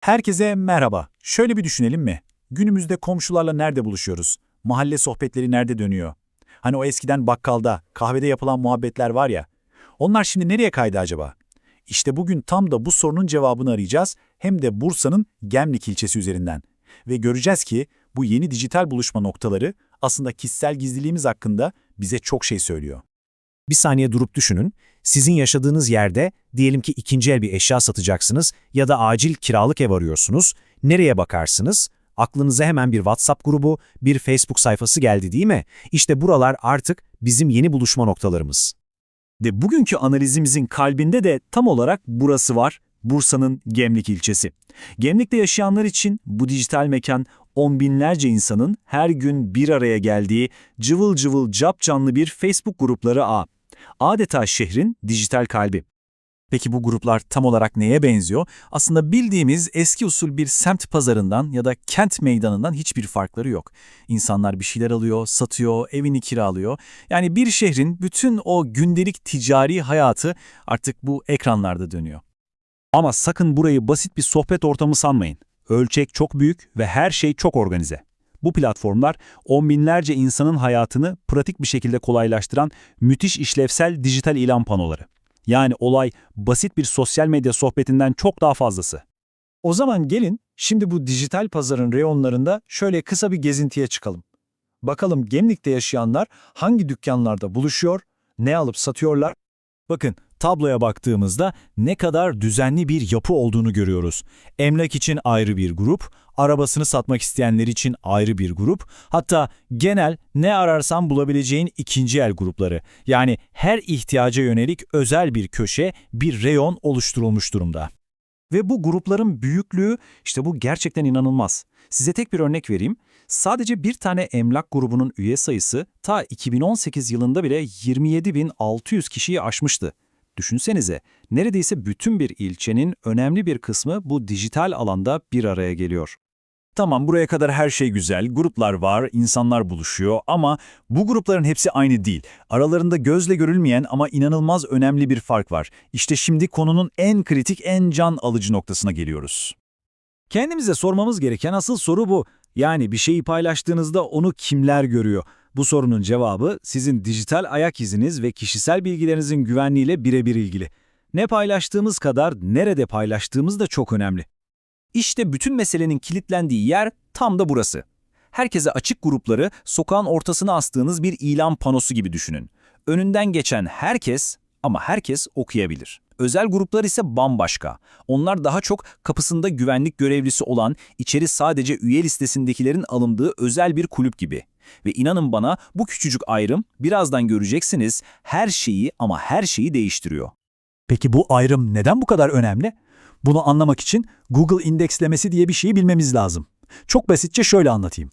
Herkese merhaba. Şöyle bir düşünelim mi? Günümüzde komşularla nerede buluşuyoruz? Mahalle sohbetleri nerede dönüyor? Hani o eskiden bakkalda, kahvede yapılan muhabbetler var ya. Onlar şimdi nereye kaydı acaba? İşte bugün tam da bu sorunun cevabını arayacağız. Hem de Bursa'nın Gemlik ilçesi üzerinden. Ve göreceğiz ki bu yeni dijital buluşma noktaları aslında kişisel gizliliğimiz hakkında bize çok şey söylüyor. Bir saniye durup düşünün. Sizin yaşadığınız yerde diyelim ki ikinci el bir eşya satacaksınız ya da acil kiralık ev arıyorsunuz. Nereye bakarsınız? Aklınıza hemen bir WhatsApp grubu, bir Facebook sayfası geldi değil mi? İşte buralar artık bizim yeni buluşma noktalarımız. De bugünkü analizimizin kalbinde de tam olarak burası var, Bursa'nın Gemlik ilçesi. Gemlik'te yaşayanlar için bu dijital mekan on binlerce insanın her gün bir araya geldiği cıvıl cıvıl cap canlı bir Facebook grupları ağ. Adeta şehrin dijital kalbi. Peki bu gruplar tam olarak neye benziyor? Aslında bildiğimiz eski usul bir semt pazarından ya da kent meydanından hiçbir farkları yok. İnsanlar bir şeyler alıyor, satıyor, evini kiralıyor. Yani bir şehrin bütün o gündelik ticari hayatı artık bu ekranlarda dönüyor. Ama sakın burayı basit bir sohbet ortamı sanmayın. Ölçek çok büyük ve her şey çok organize. Bu platformlar on binlerce insanın hayatını pratik bir şekilde kolaylaştıran müthiş işlevsel dijital ilan panoları. Yani olay basit bir sosyal medya sohbetinden çok daha fazlası. O zaman gelin şimdi bu dijital pazarın reyonlarında şöyle kısa bir gezintiye çıkalım. Bakalım Gemlik'te yaşayanlar hangi dükkanlarda buluşuyor, ne alıp satıyorlar? Bakın tabloya baktığımızda ne kadar düzenli bir yapı olduğunu görüyoruz. Emlak için ayrı bir grup, arabasını satmak isteyenler için ayrı bir grup, hatta genel ne ararsan bulabileceğin ikinci el grupları. Yani her ihtiyaca yönelik özel bir köşe, bir reyon oluşturulmuş durumda. Ve bu grupların büyüklüğü işte bu gerçekten inanılmaz. Size tek bir örnek vereyim. Sadece bir tane emlak grubunun üye sayısı ta 2018 yılında bile 27.600 kişiyi aşmıştı. Düşünsenize, neredeyse bütün bir ilçenin önemli bir kısmı bu dijital alanda bir araya geliyor. Tamam buraya kadar her şey güzel, gruplar var, insanlar buluşuyor ama bu grupların hepsi aynı değil. Aralarında gözle görülmeyen ama inanılmaz önemli bir fark var. İşte şimdi konunun en kritik, en can alıcı noktasına geliyoruz. Kendimize sormamız gereken asıl soru bu. Yani bir şeyi paylaştığınızda onu kimler görüyor? Bu sorunun cevabı sizin dijital ayak iziniz ve kişisel bilgilerinizin güvenliğiyle birebir ilgili. Ne paylaştığımız kadar nerede paylaştığımız da çok önemli. İşte bütün meselenin kilitlendiği yer tam da burası. Herkese açık grupları sokağın ortasına astığınız bir ilan panosu gibi düşünün. Önünden geçen herkes ama herkes okuyabilir. Özel gruplar ise bambaşka. Onlar daha çok kapısında güvenlik görevlisi olan, içeri sadece üye listesindekilerin alındığı özel bir kulüp gibi. Ve inanın bana bu küçücük ayrım birazdan göreceksiniz her şeyi ama her şeyi değiştiriyor. Peki bu ayrım neden bu kadar önemli? Bunu anlamak için Google indekslemesi diye bir şeyi bilmemiz lazım. Çok basitçe şöyle anlatayım.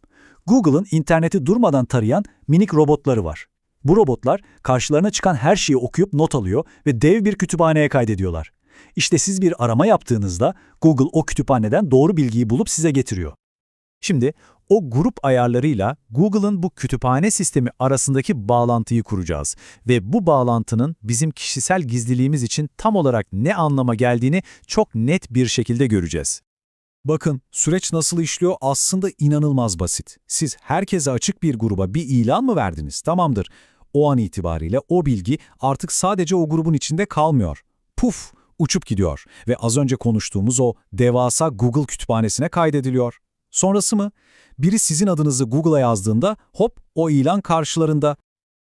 Google'ın interneti durmadan tarayan minik robotları var. Bu robotlar karşılarına çıkan her şeyi okuyup not alıyor ve dev bir kütüphaneye kaydediyorlar. İşte siz bir arama yaptığınızda Google o kütüphaneden doğru bilgiyi bulup size getiriyor. Şimdi o grup ayarlarıyla Google'ın bu kütüphane sistemi arasındaki bağlantıyı kuracağız ve bu bağlantının bizim kişisel gizliliğimiz için tam olarak ne anlama geldiğini çok net bir şekilde göreceğiz. Bakın, süreç nasıl işliyor aslında inanılmaz basit. Siz herkese açık bir gruba bir ilan mı verdiniz? Tamamdır. O an itibariyle o bilgi artık sadece o grubun içinde kalmıyor. Puf, uçup gidiyor ve az önce konuştuğumuz o devasa Google kütüphanesine kaydediliyor. Sonrası mı? Biri sizin adınızı Google'a yazdığında hop o ilan karşılarında.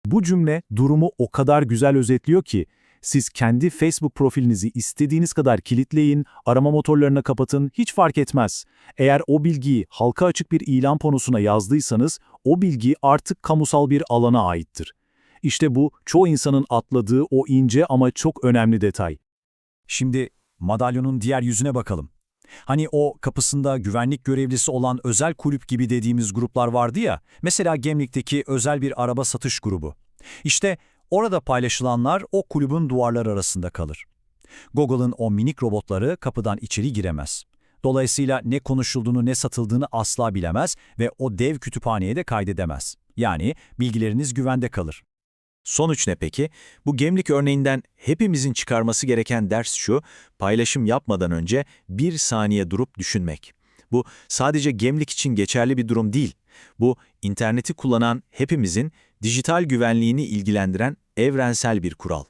Bu cümle durumu o kadar güzel özetliyor ki siz kendi Facebook profilinizi istediğiniz kadar kilitleyin, arama motorlarına kapatın, hiç fark etmez. Eğer o bilgiyi halka açık bir ilan panosuna yazdıysanız, o bilgi artık kamusal bir alana aittir. İşte bu, çoğu insanın atladığı o ince ama çok önemli detay. Şimdi madalyonun diğer yüzüne bakalım. Hani o kapısında güvenlik görevlisi olan özel kulüp gibi dediğimiz gruplar vardı ya, mesela Gemlik'teki özel bir araba satış grubu. İşte orada paylaşılanlar o kulübün duvarları arasında kalır. Google'ın o minik robotları kapıdan içeri giremez. Dolayısıyla ne konuşulduğunu ne satıldığını asla bilemez ve o dev kütüphaneye de kaydedemez. Yani bilgileriniz güvende kalır. Sonuç ne peki? Bu gemlik örneğinden hepimizin çıkarması gereken ders şu, paylaşım yapmadan önce bir saniye durup düşünmek. Bu sadece gemlik için geçerli bir durum değil. Bu, interneti kullanan hepimizin dijital güvenliğini ilgilendiren evrensel bir kural.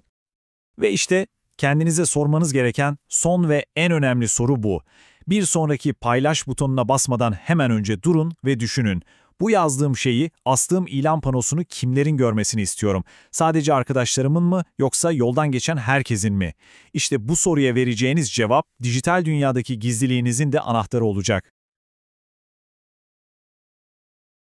Ve işte kendinize sormanız gereken son ve en önemli soru bu. Bir sonraki paylaş butonuna basmadan hemen önce durun ve düşünün. Bu yazdığım şeyi, astığım ilan panosunu kimlerin görmesini istiyorum? Sadece arkadaşlarımın mı yoksa yoldan geçen herkesin mi? İşte bu soruya vereceğiniz cevap dijital dünyadaki gizliliğinizin de anahtarı olacak.